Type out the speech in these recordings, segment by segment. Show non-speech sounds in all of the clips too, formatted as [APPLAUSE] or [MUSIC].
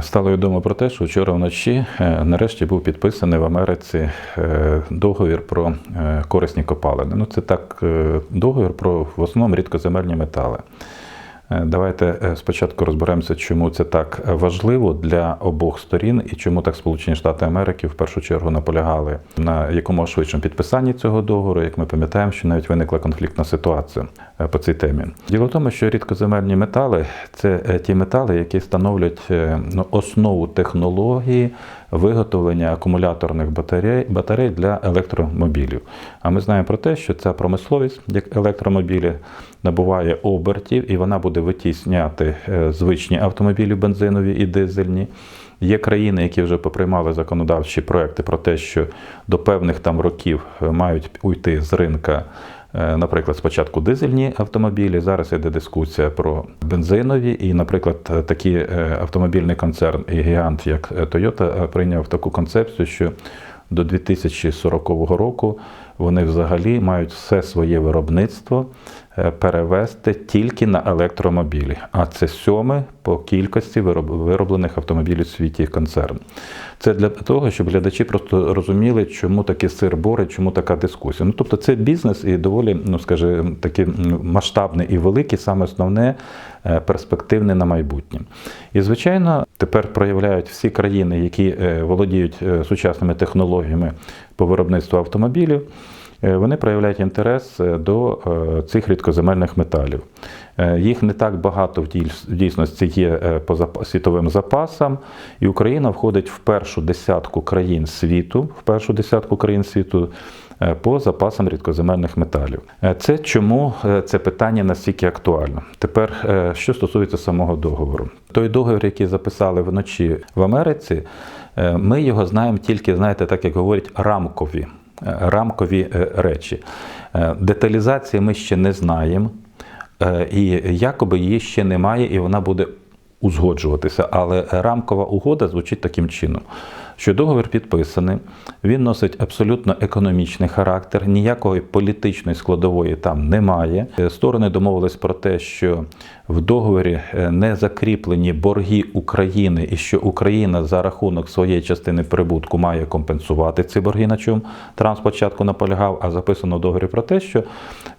Стало відомо про те, що вчора вночі е, нарешті був підписаний в Америці е, договір про е, корисні копалини. Ну, це так договір про в основному рідкоземельні метали. Е, Давайте е, спочатку розберемося, чому це так важливо для обох сторін і чому так Сполучені Штати Америки в першу чергу наполягали на якомога швидшому підписанні цього договору. Як ми пам'ятаємо, що навіть виникла конфліктна ситуація е, по цій темі. Діло в тому, що рідкоземельні метали це ті метали, які становлять ну, основу технології виготовлення акумуляторних батарей, батарей для електромобілів. А ми знаємо про те, що ця промисловість, як електромобілі, набуває обертів, і вона буде витісняти е, звичні автомобілі бензинові і дизельні. Є країни, які вже поприймали законодавчі проекти про те, що до певних там років е, мають уйти з ринка. Е, Наприклад, спочатку дизельні автомобілі, зараз йде дискусія про бензинові, і, наприклад, е, такий е, автомобільний концерн і гігант, як Toyota, прийняв таку концепцію, що до 2040 року вони взагалі мають все своє виробництво е, перевести тільки на електромобілі. А це сьоме по кількості вироблених автомобілів у світі концерн. Це для того, щоб глядачі просто розуміли, чому такий сир бори, чому така дискусія. Ну тобто це бізнес і доволі, ну скажімо, такий масштабний і великий, саме основне е, перспективне на майбутнє. І звичайно, тепер проявляють всі країни, які е, володіють сучасними технологіями по виробництву автомобілів. Е, Вони проявляють інтерес е, до е, цих рідкоземельних металів. Їх не так багато в дійсності є по світовим запасам, і Україна входить в першу десятку країн світу, в першу десятку країн світу по запасам рідкоземельних металів. Це чому це питання настільки актуально. Тепер, що стосується самого договору, той договір, який записали вночі в Америці, ми його знаємо тільки, знаєте, так як говорять, рамкові, е, рамкові е, речі. Е, Деталізації ми ще не знаємо. Е, І якоби її ще немає, і вона буде узгоджуватися. Але рамкова угода звучить таким чином, що договір підписаний, він носить абсолютно економічний характер, ніякої політичної складової там немає. Е, Сторони домовились про те, що в договорі е, не закріплені борги України, і що Україна за рахунок своєї частини прибутку має компенсувати ці борги, на чому Трамп спочатку наполягав, а записано в договорі про те, що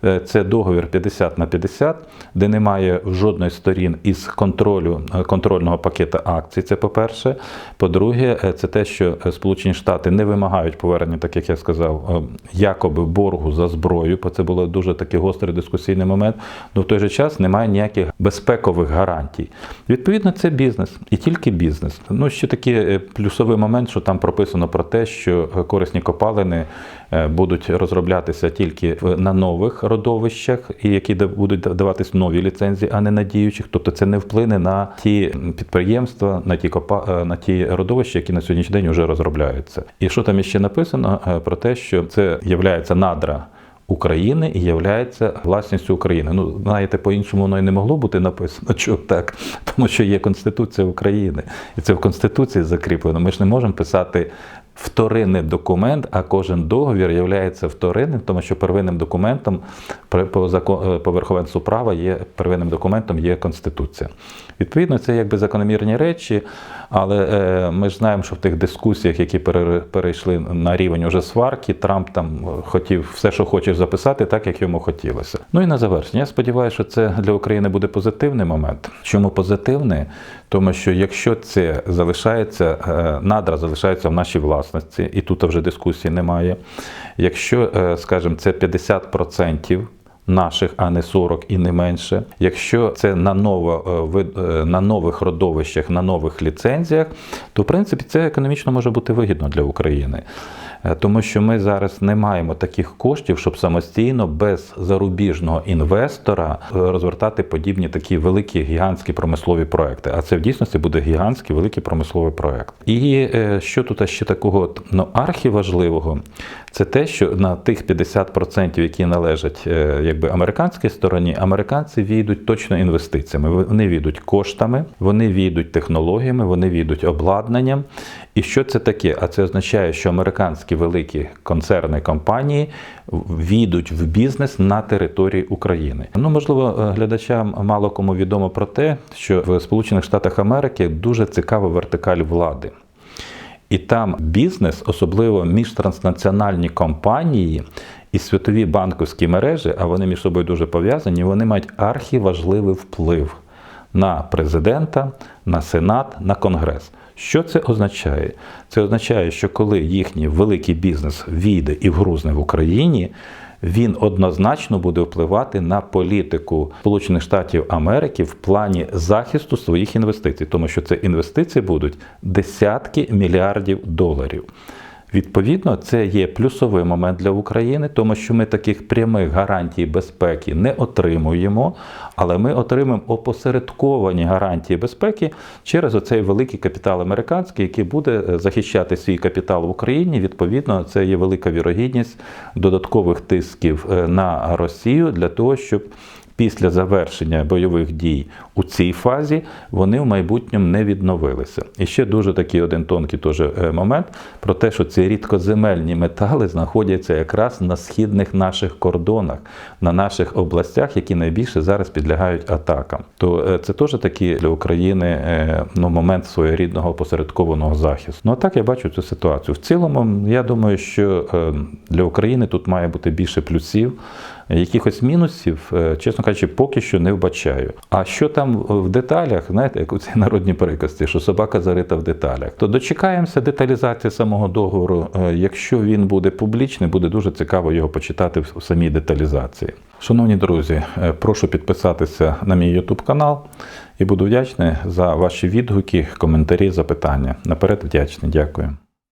е, це договір 50 на 50, де немає жодної сторін із контролю контрольного пакета акцій. Це по-перше. По-друге, це те, що е, Сполучені Штати не вимагають повернення, так як я сказав, е, якоби боргу за зброю, бо це було дуже такий гострий дискусійний момент. Ну в той же час немає ніяких безпекових гарантій. Відповідно, це бізнес і тільки бізнес. Ну ще такий е, плюсовий момент, що там прописано про те, що корисні копалини будуть розроблятися тільки на нових родовищах, і які будуть даватись нові ліцензії, а не на діючих. Тобто це не вплине на ті підприємства, на ті копа на ті родовища, які на сьогоднішній день вже розробляються. І що там ще написано е, про те, що це є надра. України і являється власністю України. Ну, знаєте, по-іншому воно і не могло бути написано. [LAUGHS] що так? Тому що є Конституція України, і це в Конституції закріплено. Ми ж не можемо писати вторинний документ, а кожен договір є вторинним, тому що первинним документом по, зако- е, по верховенству права є первинним документом є Конституція. Відповідно, це якби закономірні речі, але е, ми ж знаємо, що в тих дискусіях, які пере- перейшли на рівень уже сварки, Трамп там е, хотів все, що хоче записати, так як йому хотілося. Ну і на завершення. Я сподіваюся, що це для України буде позитивний момент. Чому позитивний? Тому що якщо це залишається, надра залишаються в нашій власності, і тут вже дискусії немає. Якщо, е, скажімо, це 50% наших, а не 40 і не менше. Якщо це на, ново, е, е, на нових родовищах, на нових ліцензіях, то в принципі це економічно може бути вигідно для України. Е, Тому що ми зараз не маємо таких коштів, щоб самостійно без зарубіжного інвестора е, розвертати подібні такі великі гігантські промислові проекти. А це в дійсності буде гігантський великий промисловий проект. І е, що тут ще такого ну, архіважливого, це те, що на тих 50%, які належать якби американській стороні, американці війдуть точно інвестиціями. Вони війдуть коштами, вони війдуть технологіями, вони війдуть обладнанням. І що це таке? А це означає, що американські великі концерни компанії війдуть в бізнес на території України. Ну можливо, глядачам мало кому відомо про те, що в Сполучених Штатах Америки дуже цікава вертикаль влади. І там бізнес, особливо міжтранснаціональні компанії і світові банківські мережі, а вони між собою дуже пов'язані, вони мають архіважливий вплив на президента, на сенат, на конгрес. Що це означає? Це означає, що коли їхній великий бізнес війде і вгрузне в Україні, він однозначно буде впливати на політику Сполучених Штатів Америки в плані захисту своїх інвестицій, тому що це інвестиції будуть десятки мільярдів доларів. Відповідно, це є плюсовий момент для України, тому що ми таких прямих гарантій безпеки не отримуємо, але ми отримаємо опосередковані гарантії безпеки через оцей великий капітал американський, який буде захищати свій капітал в Україні. Відповідно, це є велика вірогідність додаткових тисків на Росію для того, щоб після завершення бойових дій у цій фазі вони в майбутньому не відновилися. І ще дуже такий один тонкий теж момент про те, що ці рідкоземельні метали знаходяться якраз на східних наших кордонах, на наших областях, які найбільше зараз підлягають атакам. То це теж такий для України ну, момент своєрідного посередкованого захисту. Ну а так я бачу цю ситуацію. В цілому, я думаю, що для України тут має бути більше плюсів. Якихось мінусів, чесно кажучи, поки що не вбачаю. А що там в деталях, знаєте, як у цій народній приказці, що собака зарита в деталях, то дочекаємося деталізації самого договору. Якщо він буде публічний, буде дуже цікаво його почитати в самій деталізації. Шановні друзі, прошу підписатися на мій YouTube канал і буду вдячний за ваші відгуки, коментарі, запитання. Наперед вдячний. Дякую.